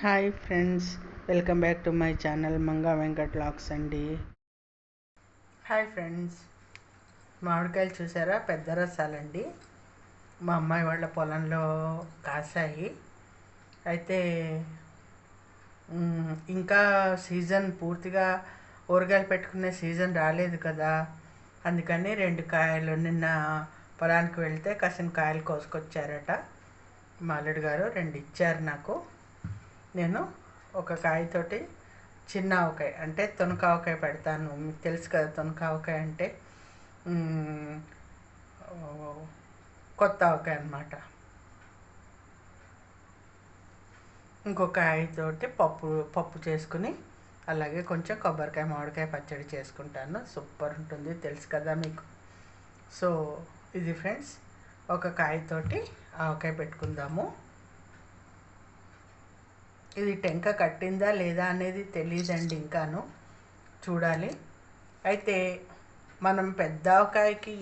Hi friends welcome back to my channel Manga Venkat lakhs అండి hi friends మామిడికాయలు చూసారా? పెద్ద రసాలండి. మా అమ్మాయి వాళ్ళ పొలంలో కాసాయి. అయితే ఇంకా సీజన్ పూర్తిగా ఊరగాయలు పెట్టుకునే సీజన్ రాలేదు కదా. అందుకని రెండు కాయలు నిన్న పొలానికి వెళ్తే కాసిన కాయలు కోసుకొచ్చారట. మా అల్లుడు గారు రెండు ఇచ్చారు నాకు. నేను ఒక కాయతోటి చిన్న ఆవకాయ అంటే తొనకావకాయ పెడతాను. మీకు తెలుసు కదా తొనకావకాయ అంటే కొత్త ఆవకాయ అనమాట ఇంకొక కాయతోటి పప్పు పప్పు చేసుకుని అలాగే కొంచెం కొబ్బరికాయ మామిడికాయ పచ్చడి చేసుకుంటాను. సూపర్ ఉంటుంది తెలుసు కదా మీకు. సో ఇది ఫ్రెండ్స్ ఒక కాయతోటి ఆవకాయ పెట్టుకుందాము. ఇది టెంక కట్టిందా లేదా అనేది తెలియదండి ఇంకాను. చూడాలి. అయితే మనం పెద్ద ఆవకాయకి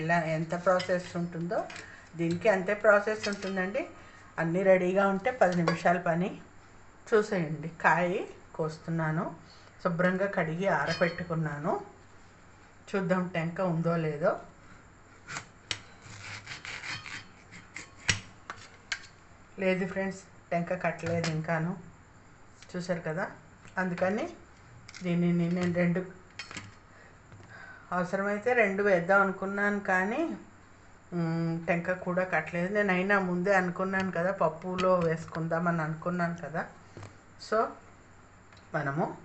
ఎలా ఎంత ప్రాసెస్ ఉంటుందో దీనికి అంతే ప్రాసెస్ ఉంటుందండి. అన్నీ రెడీగా ఉంటే పది నిమిషాల పని. చూసేయండి. కాయ కోస్తున్నాను. శుభ్రంగా కడిగి ఆరబెట్టుకున్నాను చూద్దాం టెంక ఉందో లేదో. లేదు ఫ్రెండ్స్ టెంక కట్టలేదు ఇంకాను. చూసారు కదా? అందుకని దీనిని నేను రెండు అవసరమైతే రెండు వేద్దాం అనుకున్నాను కానీ టెంక కూడా కట్టలేదు. నేను అయినా ముందే అనుకున్నాను కదా పప్పులో వేసుకుందామని అనుకున్నాను కదా. సో మనము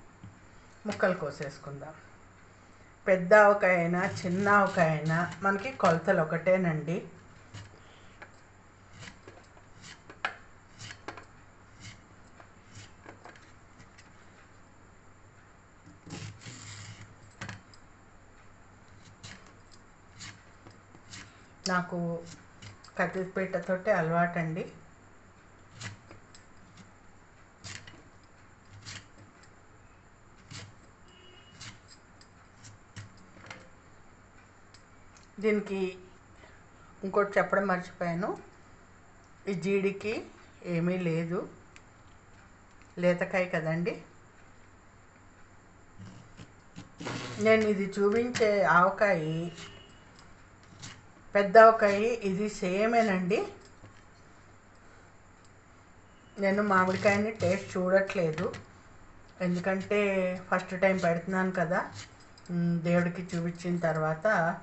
ముక్కలు కోసేసుకుందాం. పెద్ద ఆవకాయ అయినా చిన్న ఆవకాయ అయినా మనకి కొలతలు ఒకటేనండి. నాకు కత్తిపీటతోటి అలవాటండి. దీనికి ఇంకోటి చెప్పడం మర్చిపోయాను. ఈ జీడికి ఏమీ లేదు. లేతకాయ కదండి. నేను ఇది చూపించే ఆవకాయ పెద్ద ఒకాయి ఇది సేమేనండి. నేను మామిడికాయని టేస్ట్ చూడట్లేదు. ఎందుకంటే ఫస్ట్ టైం పెడుతున్నాను కదా. దేవుడికి చూపించిన తర్వాత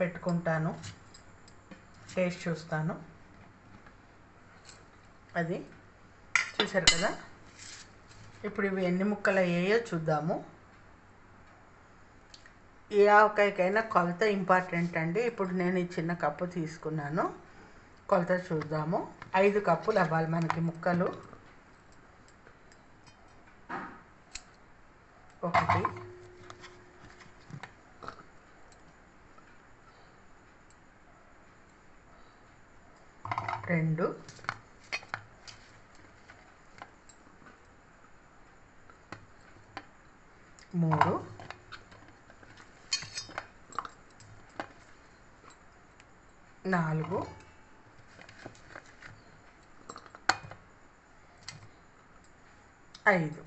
పెట్టుకుంటాను. టేస్ట్ చూస్తాను. అది చూసారు కదా? ఇప్పుడు ఇవి ఎన్ని ముక్కలు అయ్యాయో చూద్దాము. ఏ ఆవకాయకైనా కొలత ఇంపార్టెంట్ అండి. ఇప్పుడు నేను ఈ చిన్న కప్పు తీసుకున్నాను. కొలత చూద్దాము. ఐదు కప్పులు అవ్వాలి మనకి ముక్కలు. ఒకటి. రెండు. మూడు. నాలుగు. ఐదు.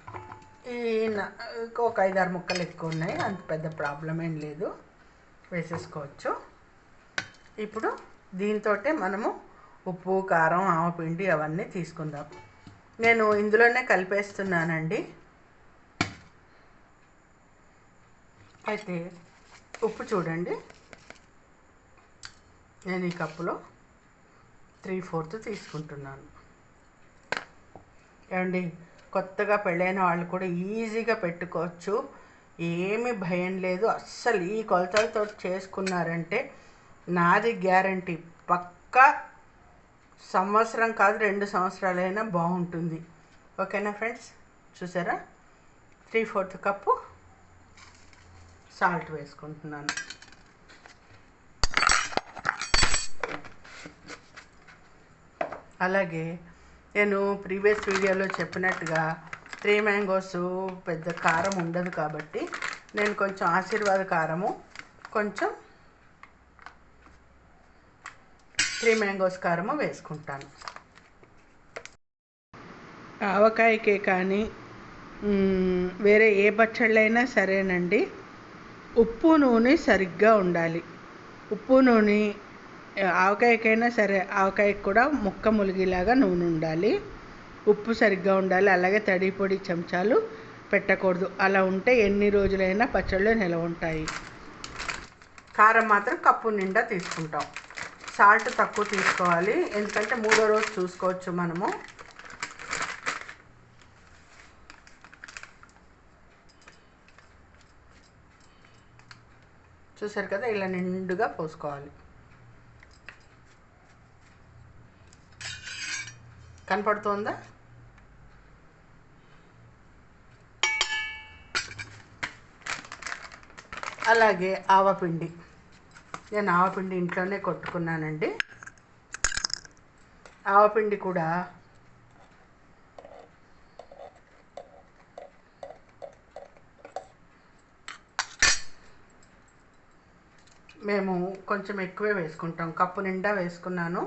ఈ ఒక ఒక ఆరు ముక్కలు ఎక్కువ ఉన్నాయి. అంత పెద్ద ప్రాబ్లం ఏం లేదు. వేసేసుకోవచ్చు. ఇప్పుడు దీంతో మనము ఉప్పు కారం ఆవపిండి అవన్నీ తీసుకుందాం. నేను ఇందులోనే కలిపేస్తున్నానండి. అయితే ఉప్పు చూడండి. నేను ఈ కప్పులో త్రీ ఫోర్త్ తీసుకుంటున్నాను. ఏమండి కొత్తగా పెళ్ళైన వాళ్ళు కూడా ఈజీగా పెట్టుకోవచ్చు. ఏమి భయం లేదు. అస్సలు ఈ కొలతలతో చేసుకున్నారంటే నాది గ్యారంటీ. పక్కా సంవత్సరం కాదు రెండు సంవత్సరాలైనా బాగుంటుంది. ఓకేనా ఫ్రెండ్స్? చూసారా? త్రీ ఫోర్త్ కప్పు సాల్ట్ వేసుకుంటున్నాను. అలాగే నేను ప్రీవియస్ వీడియోలో చెప్పినట్టుగా త్రీ మ్యాంగోస్ పెద్ద కారం ఉండదు కాబట్టి నేను కొంచెం ఆశీర్వాద కారము కొంచెం త్రీ మ్యాంగోస్ కారము వేసుకుంటాను. ఆవకాయకే కానీ వేరే ఏ పచ్చళ్ళైనా సరేనండి. ఉప్పు నూనె సరిగ్గా ఉండాలి. ఉప్పు నూనె ఆవకాయకైనా సరే ఆవకాయకి కూడా ముక్క ములిగేలాగా నూనె ఉండాలి. ఉప్పు సరిగ్గా ఉండాలి. అలాగే తడి పొడి చెంచాలు పెట్టకూడదు. అలా ఉంటే ఎన్ని రోజులైనా పచ్చళ్ళు నిలవ ఉంటాయి. కారం మాత్రం కప్పు నిండా తీసుకుంటాం. సాల్ట్ తక్కువ తీసుకోవాలి. ఎందుకంటే మూడో రోజు చూసుకోవచ్చు మనము. చూసారు కదా? ఇలా నిండుగా పోసుకోవాలి. కనపడుతోందా? అలాగే ఆవపిండి. నేను ఆవపిండి ఇంట్లోనే కొట్టుకున్నానండి. ఆవపిండి కూడా మేము కొంచెం ఎక్కువే వేసుకుంటాం. కప్పు నిండా వేసుకున్నాను.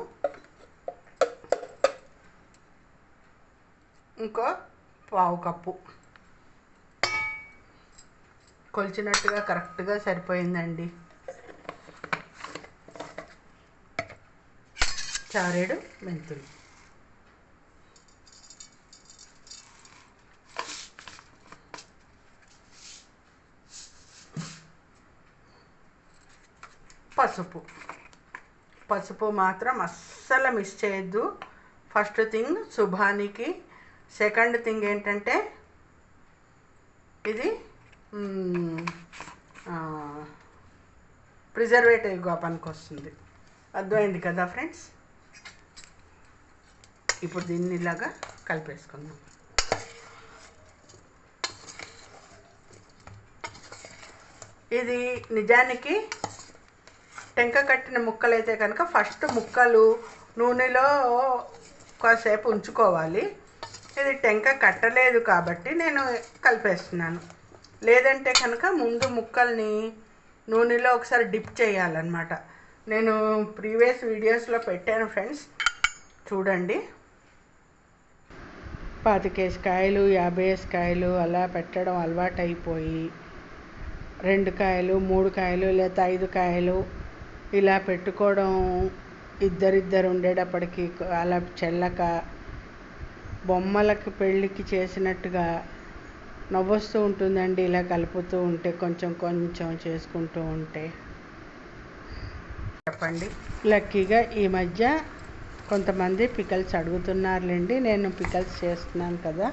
ఇంకో పావు కప్పు. కొలిచినట్టుగా కరెక్ట్గా సరిపోయిందండి. చారేడు మెంతులు. పసుపు. పసుపు మాత్రం అస్సలు మిస్ చేయొద్దు. ఫస్ట్ థింగ్ శుభానికి సెకండ్ థింగ్ ఏంటంటే ఇది ప్రిజర్వేటివ్గా పనికొస్తుంది అర్థమైంది కదా ఫ్రెండ్స్? ఇప్పుడు దీన్ని ఇలాగా కలిపేసుకుందాం. ఇది నిజానికి టెంక కట్టిన ముక్కలు అయితే కనుక ఫస్ట్ ముక్కలు నూనెలో కాసేపు ఉంచుకోవాలి. ఇది టెంక కట్టలేదు కాబట్టి నేను కలిపేస్తున్నాను. లేదంటే కనుక ముందు ముక్కల్ని నూనెలో ఒకసారి డిప్ చేయాలన్నమాట. నేను ప్రీవియస్ వీడియోస్లో పెట్టాను ఫ్రెండ్స్. చూడండి. పాతికేసి కాయలు యాభై కాయలు అలా పెట్టడం అలవాటు అయిపోయి రెండు కాయలు మూడు కాయలు లేదా ఐదు కాయలు ఇలా పెట్టుకోవడం ఇద్దరిద్దరు ఉండేటప్పటికి అలా చెల్లక బొమ్మలకి పెళ్ళికి చేసినట్టుగా నవ్వొస్తూ ఉంటుందండి ఇలా కలుపుతూ ఉంటే కొంచెం కొంచెం చేసుకుంటూ ఉంటే. చెప్పండి. లక్కీగా ఈ మధ్య కొంతమంది పికల్స్ అడుగుతున్నారులేండి నేను పికల్స్ చేస్తున్నాను కదా.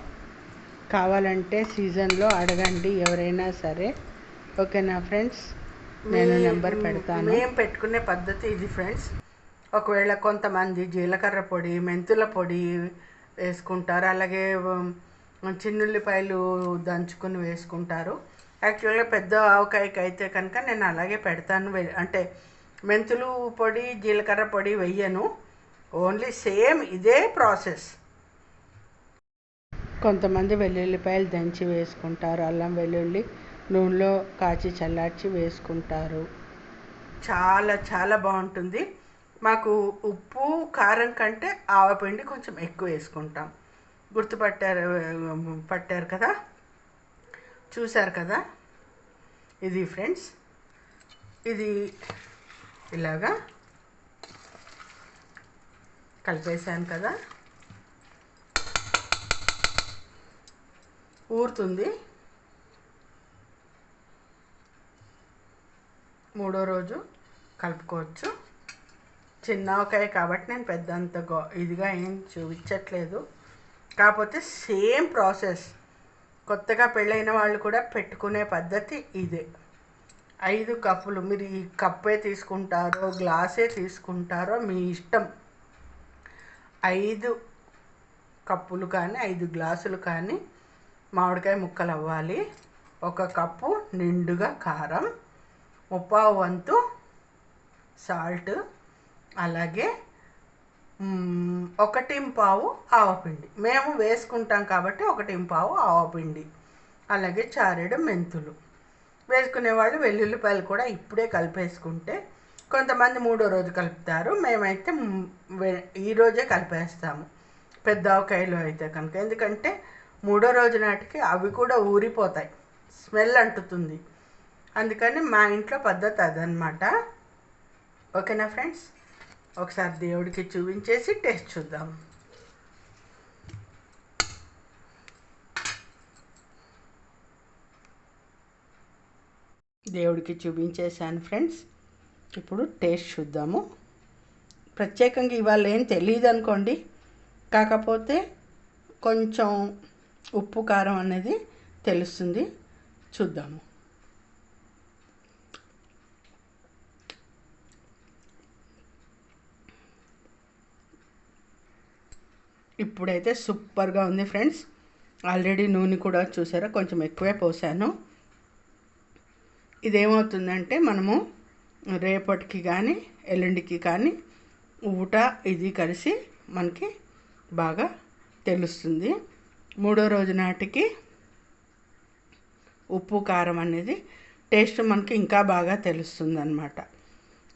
కావాలంటే సీజన్లో అడగండి ఎవరైనా సరే. ఓకేనా ఫ్రెండ్స్? నేను నెంబర్ పెడతాను. మేము పెట్టుకునే పద్ధతి ఇది ఫ్రెండ్స్. ఒకవేళ కొంతమంది జీలకర్ర పొడి మెంతుల పొడి వేసుకుంటారు. అలాగే చిన్నుల్లిపాయలు దంచుకుని వేసుకుంటారు. యాక్చువల్గా పెద్ద ఆవకాయకి అయితే కనుక నేను అలాగే పెడతాను. అంటే మెంతులు పొడి జీలకర్ర పొడి వెయ్యను. ఓన్లీ సేమ్ ఇదే ప్రాసెస్. కొంతమంది వెల్లుల్లిపాయలు దంచి వేసుకుంటారు. అల్లం వెల్లుల్లి నూనెలో కాచి చల్లార్చి వేసుకుంటారు. చాలా చాలా బాగుంటుంది. మాకు ఉప్పు కారం కంటే ఆవపిండి కొంచెం ఎక్కువ వేసుకుంటాం. గుర్తుపట్టారు పట్టారు కదా? చూశారు కదా? ఇది ఫ్రెండ్స్ ఇది ఇలాగా కలిపేసాను కదా? ఊరుతుంది. మూడో రోజు కలుపుకోవచ్చు. చిన్న ఆవకాయ కాబట్టి నేను పెద్ద అంత గో ఇదిగా ఏం చూపించట్లేదు. కాకపోతే సేమ్ ప్రాసెస్. కొత్తగా పెళ్ళైన వాళ్ళు కూడా పెట్టుకునే పద్ధతి ఇదే. ఐదు కప్పులు మీరు ఈ కప్పే తీసుకుంటారో గ్లాసే తీసుకుంటారో మీ ఇష్టం. ఐదు కప్పులు కానీ ఐదు గ్లాసులు కానీ మామిడికాయ ముక్కలు అవ్వాలి ఒక కప్పు నిండుగా కారం ముప్పావు వంతు సాల్ట్ అలాగే ఒకటింపావు ఒకటి పావు ఆవపిండి మేము వేసుకుంటాం కాబట్టి ఒకటింపావు ఆవపిండి అలాగే చారెడు మెంతులు. వేసుకునే వాళ్ళు వెల్లుల్లిపాయలు కూడా ఇప్పుడే కలిపేసుకుంటే కొంతమంది మూడో రోజు కలుపుతారు. మేమైతే ఈరోజే కలిపేస్తాము. పెద్ద ఆవకాయలు అయితే కనుక. ఎందుకంటే మూడో రోజు నాటికి అవి కూడా ఊరిపోతాయి. స్మెల్ అంటుతుంది. అందుకని మా ఇంట్లో పద్ధతి అదనమాట. ఓకేనా ఫ్రెండ్స్? ఒకసారి దేవుడికి చూపించేసి టేస్ట్ చూద్దాం. దేవుడికి చూపించేశాను ఫ్రెండ్స్. ఇప్పుడు టేస్ట్ చూద్దాము. ప్రత్యేకంగా ఇవాళ ఏం తెలియదు అనుకోండి. కాకపోతే కొంచెం ఉప్పు కారం అనేది తెలుస్తుంది. చూద్దాము. ఇప్పుడైతే సూపర్గా ఉంది ఫ్రెండ్స్. ఆల్రెడీ నూనె కూడా చూసారా? కొంచెం ఎక్కువే పోసాను. ఇదేమవుతుందంటే మనము రేపటికి కానీ ఎల్లుండికి కానీ ఊట ఇది కలిసి మనకి బాగా తెలుస్తుంది. మూడో రోజు నాటికి ఉప్పు కారం అనేది టేస్ట్ మనకి ఇంకా బాగా తెలుస్తుంది అనమాట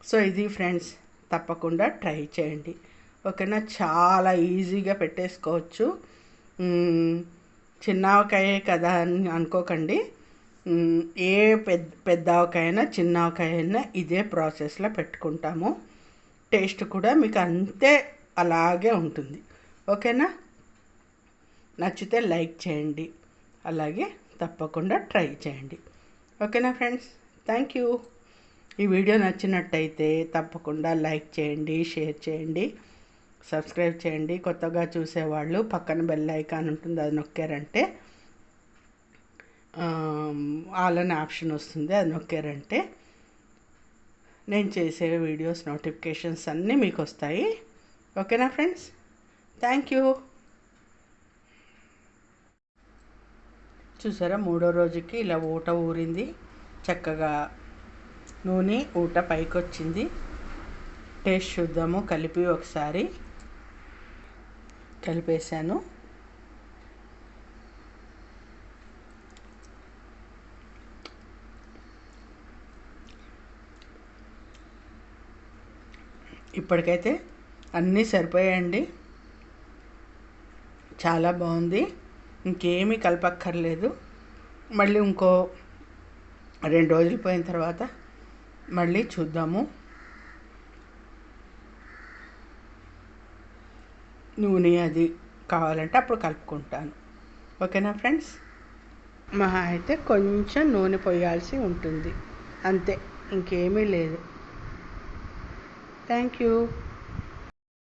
సో ఇది ఫ్రెండ్స్ తప్పకుండా ట్రై చేయండి. ఓకేనా చాలా ఈజీగా పెట్టేసుకోవచ్చు. చిన్న ఆవకాయే కదా అని అనుకోకండి. ఏ పెద్ద పెద్ద ఆవకాయైనా చిన్న ఆవకాయ అయినా ఇదే ప్రాసెస్లో పెట్టుకుంటాము. టేస్ట్ కూడా మీకు అంతే అలాగే ఉంటుంది. ఓకేనా? నచ్చితే లైక్ చేయండి. అలాగే తప్పకుండా ట్రై చేయండి. ఓకేనా ఫ్రెండ్స్? Thank you. ఈ వీడియో నచ్చినట్టయితే తప్పకుండా లైక్ చేయండి షేర్ చేయండి. సబ్స్క్రైబ్ చేయండి. కొత్తగా చూసేవాళ్ళు పక్కన బెల్ ఐకాన్ ఉంటుంది అది నొక్కారంటే ఆల్ అనే ఆప్షన్ వస్తుంది అది నొక్కారంటే నేను చేసే వీడియోస్ నోటిఫికేషన్స్ అన్నీ మీకు వస్తాయి ఓకేనా ఫ్రెండ్స్ థ్యాంక్ యూ చూసారా మూడో రోజుకి ఇలా ఊట ఊరింది. చక్కగా నూనె ఊట పైకి వచ్చింది టేస్ట్ చూద్దాము కలిపి ఒకసారి. కలిపేసాను ఇప్పటికైతే అన్నీ సరిపోయాయండి. చాలా బాగుంది. ఇంకేమీ కలపక్కర్లేదు. మళ్ళీ ఇంకో రెండు రోజులు పోయిన తర్వాత మళ్ళీ చూద్దాము. నూనె అది కావాలంటే అప్పుడు కలుపుకుంటాను. ఓకేనా ఫ్రెండ్స్? మహా అయితే కొంచెం నూనె పోయాల్సి ఉంటుంది. అంతే ఇంకేమీ లేదు. Thank you.